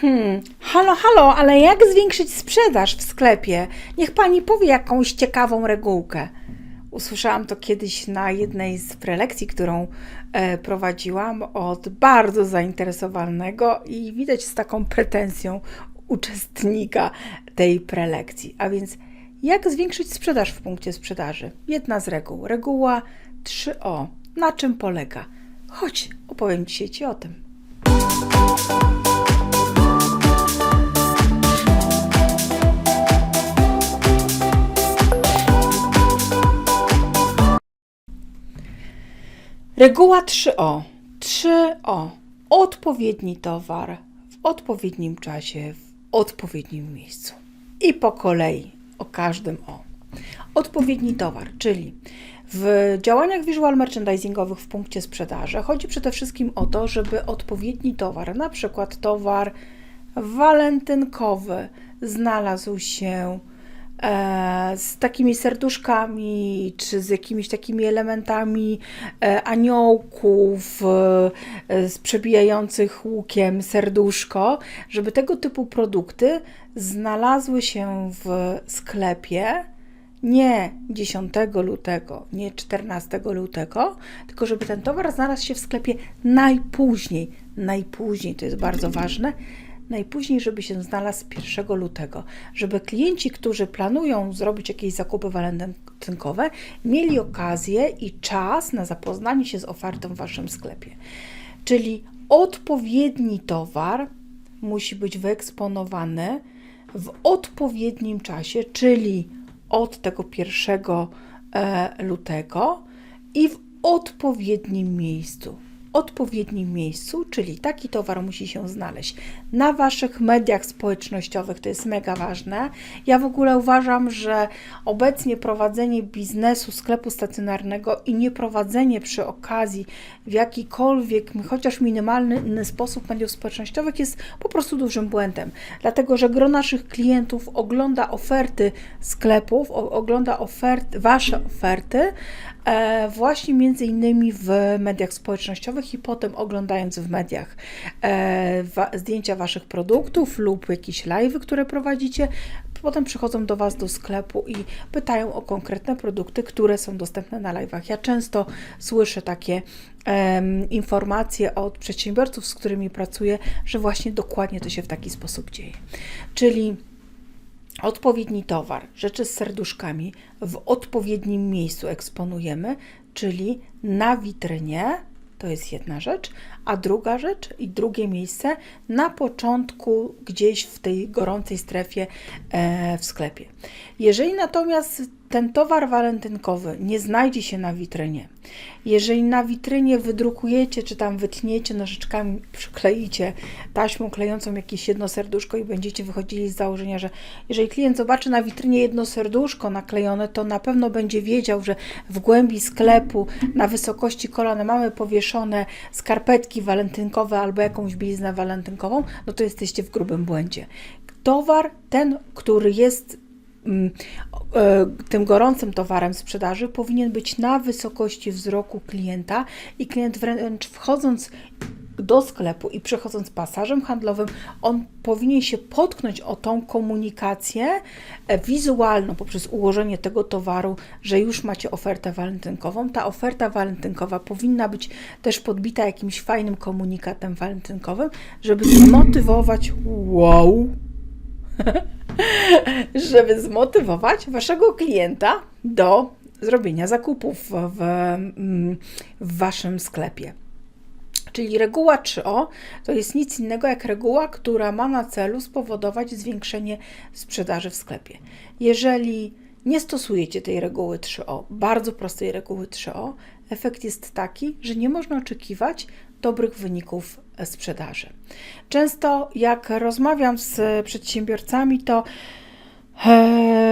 Hmm, halo, halo, ale jak zwiększyć sprzedaż w sklepie? Niech pani powie jakąś ciekawą regułkę. Usłyszałam to kiedyś na jednej z prelekcji, którą e, prowadziłam od bardzo zainteresowanego i widać z taką pretensją uczestnika tej prelekcji. A więc, jak zwiększyć sprzedaż w punkcie sprzedaży? Jedna z reguł. Reguła 3O. Na czym polega? Chodź, opowiem Ci o tym. Reguła 3O. 3O. Odpowiedni towar w odpowiednim czasie, w odpowiednim miejscu. I po kolei o każdym O. Odpowiedni towar, czyli w działaniach visual merchandisingowych w punkcie sprzedaży chodzi przede wszystkim o to, żeby odpowiedni towar, na przykład towar walentynkowy, znalazł się z takimi serduszkami, czy z jakimiś takimi elementami e, aniołków, e, z przebijających łukiem serduszko, żeby tego typu produkty znalazły się w sklepie nie 10 lutego, nie 14 lutego, tylko żeby ten towar znalazł się w sklepie najpóźniej. Najpóźniej, to jest bardzo ważne. Najpóźniej, żeby się znalazł 1 lutego, żeby klienci, którzy planują zrobić jakieś zakupy walentynkowe, mieli okazję i czas na zapoznanie się z ofertą w waszym sklepie. Czyli odpowiedni towar musi być wyeksponowany w odpowiednim czasie, czyli od tego 1 e, lutego i w odpowiednim miejscu. Odpowiednim miejscu, czyli taki towar musi się znaleźć na Waszych mediach społecznościowych, to jest mega ważne. Ja w ogóle uważam, że obecnie prowadzenie biznesu sklepu stacjonarnego i nie prowadzenie przy okazji w jakikolwiek, chociaż minimalny sposób mediów społecznościowych jest po prostu dużym błędem, dlatego że gro naszych klientów ogląda oferty sklepów, ogląda ofert, Wasze oferty, właśnie między innymi w mediach społecznościowych i potem oglądając w mediach e, zdjęcia Waszych produktów lub jakieś live, które prowadzicie, potem przychodzą do Was do sklepu i pytają o konkretne produkty, które są dostępne na live'ach. Ja często słyszę takie um, informacje od przedsiębiorców, z którymi pracuję, że właśnie dokładnie to się w taki sposób dzieje. Czyli odpowiedni towar, rzeczy z serduszkami w odpowiednim miejscu eksponujemy, czyli na witrynie. To jest jedna rzecz, a druga rzecz i drugie miejsce na początku, gdzieś w tej gorącej strefie e, w sklepie. Jeżeli natomiast ten towar walentynkowy nie znajdzie się na witrynie, jeżeli na witrynie wydrukujecie, czy tam wytniecie nożyczkami, przykleicie taśmą klejącą jakieś jedno serduszko i będziecie wychodzili z założenia, że jeżeli klient zobaczy na witrynie jedno serduszko naklejone, to na pewno będzie wiedział, że w głębi sklepu na wysokości kolana mamy powieszone skarpetki walentynkowe albo jakąś bliznę walentynkową, no to jesteście w grubym błędzie. Towar, ten, który jest mm, e, tym gorącym towarem sprzedaży powinien być na wysokości wzroku klienta i klient wręcz wchodząc do sklepu i przechodząc pasażem handlowym, on powinien się potknąć o tą komunikację e, wizualną poprzez ułożenie tego towaru, że już macie ofertę walentynkową. Ta oferta walentynkowa powinna być też podbita jakimś fajnym komunikatem walentynkowym, żeby zmotywować wow, żeby zmotywować waszego klienta do zrobienia zakupów w, w, w waszym sklepie. Czyli reguła 3O to jest nic innego jak reguła, która ma na celu spowodować zwiększenie sprzedaży w sklepie. Jeżeli nie stosujecie tej reguły 3O, bardzo prostej reguły 3O, efekt jest taki, że nie można oczekiwać dobrych wyników sprzedaży. Często, jak rozmawiam z przedsiębiorcami, to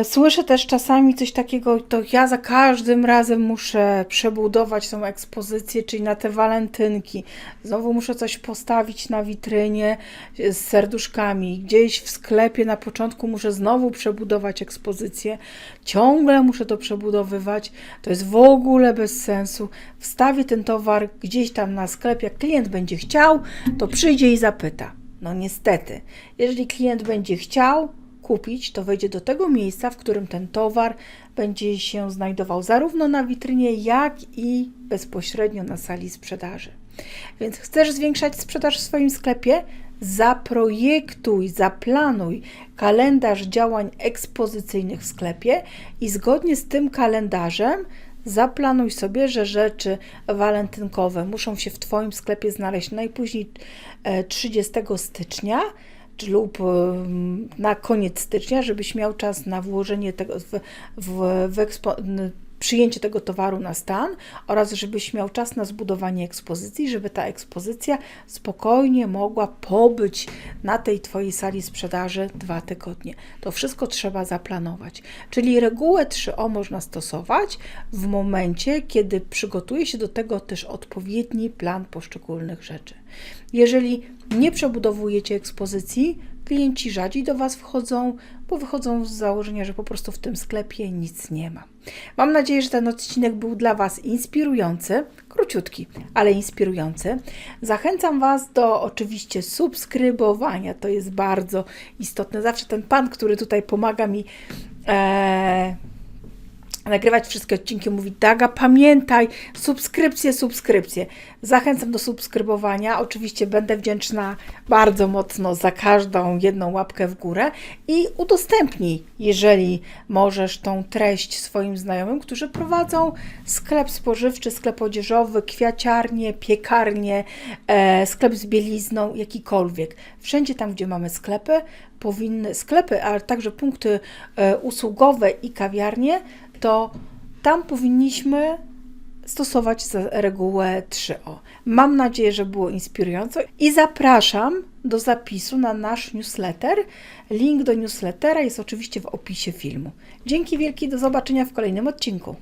Słyszę też czasami coś takiego, to ja za każdym razem muszę przebudować tą ekspozycję, czyli na te walentynki. Znowu muszę coś postawić na witrynie z serduszkami. Gdzieś w sklepie na początku muszę znowu przebudować ekspozycję. Ciągle muszę to przebudowywać. To jest w ogóle bez sensu. Wstawię ten towar gdzieś tam na sklep. Jak klient będzie chciał, to przyjdzie i zapyta No niestety, jeżeli klient będzie chciał kupić, to wejdzie do tego miejsca, w którym ten towar będzie się znajdował zarówno na witrynie, jak i bezpośrednio na sali sprzedaży. Więc chcesz zwiększać sprzedaż w swoim sklepie? Zaprojektuj, zaplanuj kalendarz działań ekspozycyjnych w sklepie i zgodnie z tym kalendarzem zaplanuj sobie, że rzeczy walentynkowe muszą się w Twoim sklepie znaleźć najpóźniej e, 30 stycznia czy lub na koniec stycznia, żebyś miał czas na włożenie tego w, w, w przyjęcie tego towaru na stan oraz żebyś miał czas na zbudowanie ekspozycji, żeby ta ekspozycja spokojnie mogła pobyć na tej Twojej sali sprzedaży dwa tygodnie. To wszystko trzeba zaplanować. Czyli regułę 3O można stosować w momencie, kiedy przygotuje się do tego też odpowiedni plan poszczególnych rzeczy. Jeżeli nie przebudowujecie ekspozycji, klienci rzadziej do Was wchodzą, bo wychodzą z założenia, że po prostu w tym sklepie nic nie ma. Mam nadzieję, że ten odcinek był dla Was inspirujący, króciutki, ale inspirujący. Zachęcam Was do oczywiście subskrybowania, to jest bardzo istotne. Zawsze ten pan, który tutaj pomaga mi. E, nagrywać wszystkie odcinki, mówi Daga, pamiętaj, subskrypcje, subskrypcje. Zachęcam do subskrybowania. Oczywiście będę wdzięczna bardzo mocno za każdą jedną łapkę w górę i udostępnij, jeżeli możesz, tą treść swoim znajomym, którzy prowadzą sklep spożywczy, sklep odzieżowy, kwiaciarnię, piekarnię, e, sklep z bielizną, jakikolwiek. Wszędzie tam, gdzie mamy sklepy, powinny sklepy, ale także punkty e, usługowe i kawiarnie, to tam powinniśmy stosować regułę 3O. Mam nadzieję, że było inspirująco i zapraszam do zapisu na nasz newsletter. Link do newslettera jest oczywiście w opisie filmu. Dzięki wielkie, do zobaczenia w kolejnym odcinku.